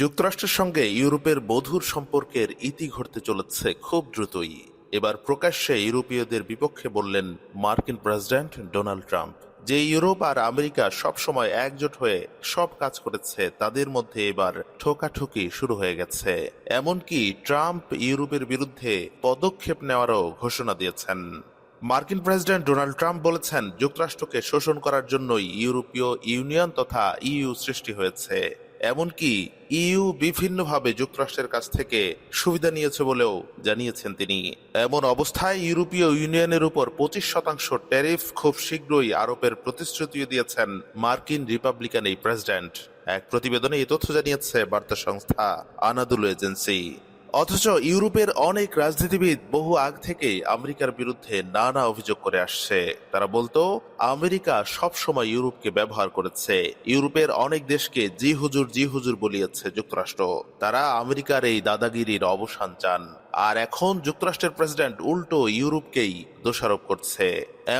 যুক্তরাষ্ট্রের সঙ্গে ইউরোপের বধুর সম্পর্কের ইতি ঘটতে চলেছে খুব দ্রুতই। এবার প্রকাশ্যে ইউরোপীয়দের বিপক্ষে বললেন মার্কিন প্রেসিডেন্ট ডোনাল্ড ট্রাম্প যে ইউরোপ আর আমেরিকা সবসময় একজোট হয়ে সব কাজ করেছে, তাদের মধ্যে এবার ঠোকাঠুকি শুরু হয়ে গেছে। এমনকি ট্রাম্প ইউরোপের বিরুদ্ধে পদক্ষেপ নেওয়ারও ঘোষণা দিয়েছেন। মার্কিন প্রেসিডেন্ট ডোনাল্ড ট্রাম্প বলেছেন, যুক্তরাষ্ট্রকে শোষণ করার জন্যই ইউরোপীয় ইউনিয়ন তথা ইইউ সৃষ্টি হয়েছে। এমনকি ইইউ বিভিন্নভাবে যুক্তরাষ্ট্রের কাছ থেকে সুবিধা নিয়েছে বলেও জানিয়েছেন তিনি। এমন অবস্থায় ইউরোপীয় ইউনিয়নের উপর পঁচিশ শতাংশ ট্যারিফ খুব শীঘ্রই আরোপের প্রতিশ্রুতিও দিয়েছেন মার্কিন রিপাবলিকান এই প্রেসিডেন্ট। এক প্রতিবেদনে এই তথ্য জানিয়েছে বার্তা সংস্থা আনাদুল এজেন্সি। অথচ ইউরোপের অনেক রাজনীতিবিদ বহু আগ থেকেই আমেরিকার বিরুদ্ধে নানা অভিযোগ করে আসছে। তারা বলতো, আমেরিকা সব সময় ইউরোপকে ব্যবহার করেছে। ইউরোপের অনেক দেশকে জি হুজুর জি হুজুর বলিয়েছে যুক্তরাষ্ট্র। তারা আমেরিকার এই দাদাগিরির অবসান চান। আর এখন যুক্তরাষ্ট্রের প্রেসিডেন্ট উল্টো ইউরোপকেই দোষারোপ করছে।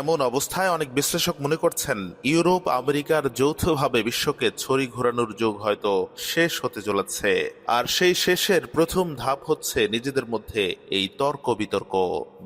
এমন অবস্থায় অনেক বিশ্লেষক মনে করছেন, ইউরোপ আমেরিকার যৌথভাবে বিশ্বকে ছড়ি ঘোরানোর যুগ হয়তো শেষ হতে চলেছে। আর সেই শেষের প্রথম ধাপ হচ্ছে নিজেদের মধ্যে এই তর্ক বিতর্ক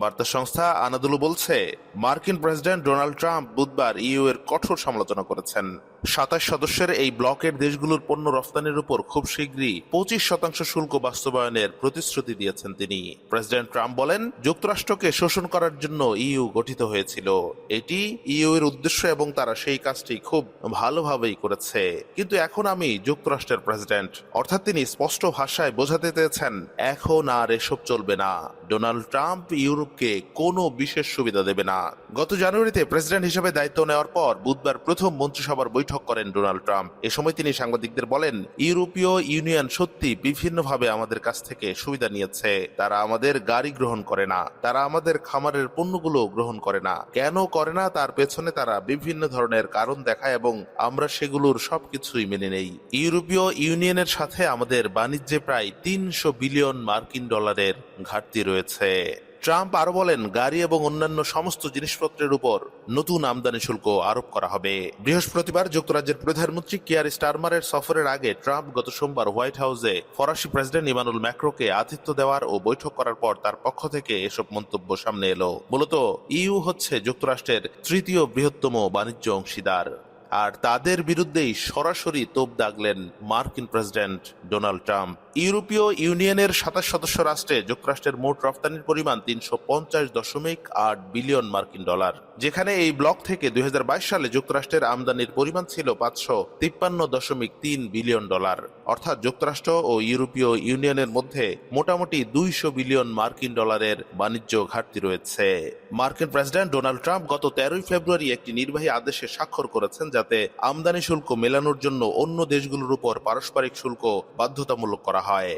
বার্তা সংস্থা আনাদুলু বলছে, মার্কিন প্রেসিডেন্ট ডোনাল্ড ট্রাম্প বুধবার ইউ এর কঠোর সমালোচনা করেছেন। সাতাশ সদস্যের এই ব্লকের দেশগুলোর পণ্য রফতানির উপর খুব শীঘ্রই পঁচিশ শতাংশ শুল্ক বাস্তবায়নের প্রতিশ্রুতি দিয়েছেন তিনি। প্রেসিডেন্ট ট্রাম্প বলেন, যুক্তরাষ্ট্রকে শোষণ করার জন্য ইইউ গঠিত হয়েছিল। এটি ইইউ এর উদ্দেশ্য এবং তারা সেই কাজটি খুব ভালোভাবেই করেছে। কিন্তু এখন আমি যুক্তরাষ্ট্রের প্রেসিডেন্ট। অর্থাৎ তিনি স্পষ্ট ভাষায় বোঝাতে চেয়েছেন, এখন আর এসব চলবে না। ডোনাল্ড ট্রাম্প ইউরোপকে কোনো বিশেষ সুবিধা দেবে না। গত জানুয়ারিতে প্রেসিডেন্ট হিসেবে দায়িত্ব নেওয়ার পর বুধবার প্রথম মন্ত্রিসভার বৈঠক করেন ডোনাল্ড ট্রাম্প। এ সময় তিনি সাংবাদিকদের বলেন, ইউরোপীয় ইউনিয়ন সত্যি বিভিন্নভাবে আমাদের কাছ থেকে সুবিধা নিয়েছে। তারা আমাদের গাড়ি গ্রহণ করে না, তারা আমাদের খামারের পণ্যগুলো গ্রহণ করে না। কেন করে না? তার পেছনে তারা বিভিন্ন ধরনের কারণ দেখায় এবং আমরা সেগুলোর সবকিছুই মেনে নেই। ইউরোপীয় ইউনিয়নের সাথে আমাদের বাণিজ্যে প্রায় তিনশো বিলিয়ন মার্কিন ডলারের ঘাটতি রয়েছে। ট্রাম্প আরও বলেন, গাড়ি এবং অন্যান্য সমস্ত জিনিসপত্রের উপর নতুন আমদানি শুল্ক আরোপ করা হবে। বৃহস্পতিবার যুক্তরাজ্যের প্রধানমন্ত্রী কেয়ার স্টারমারের সফরের আগে ট্রাম্প গত সোমবার হোয়াইট হাউসে ফরাসি প্রেসিডেন্ট ইমানুল ম্যাক্রোকে আতিথ্য দেওয়ার ও বৈঠক করার পর তার পক্ষ থেকে এসব মন্তব্য সামনে এলো। মূলত ইউ হচ্ছে যুক্তরাষ্ট্রের তৃতীয় বৃহত্তম বাণিজ্য অংশীদার। আর তাদের বিরুদ্ধেই সরাসরি তোপ দাগলেন মার্কিন প্রেসিডেন্ট ডোনাল্ড ট্রাম্প। ইউরোপীয় ইউনিয়নের সাতাশ সদস্য রাষ্ট্রে যুক্তরাষ্ট্রের মোট রফতানির পরিমাণ তিনশো পঞ্চাশ দশমিক আট বিলিয়ন মার্কিন ডলার, যেখানে এই ব্লক থেকে দুই সালে যুক্তরাষ্ট্রের আমদানির পরিমাণ ছিল পাঁচশো তিপ্পান্ন দশমিক তিন বিলিয়ন ডলার। অর্থাৎ যুক্তরাষ্ট্র ও ইউরোপীয় ইউনিয়নের মধ্যে মোটামুটি দুইশো বিলিয়ন মার্কিন ডলারের বাণিজ্য ঘাটতি রয়েছে। মার্কিন প্রেসিডেন্ট ডোনাল্ড ট্রাম্প গত তেরোই ফেব্রুয়ারি একটি নির্বাহী আদেশে স্বাক্ষর করেছেন যাতে আমদানি শুল্ক মেলানোর জন্য অন্য দেশগুলোর উপর পারস্পরিক শুল্ক বাধ্যতামূলক করা হয়।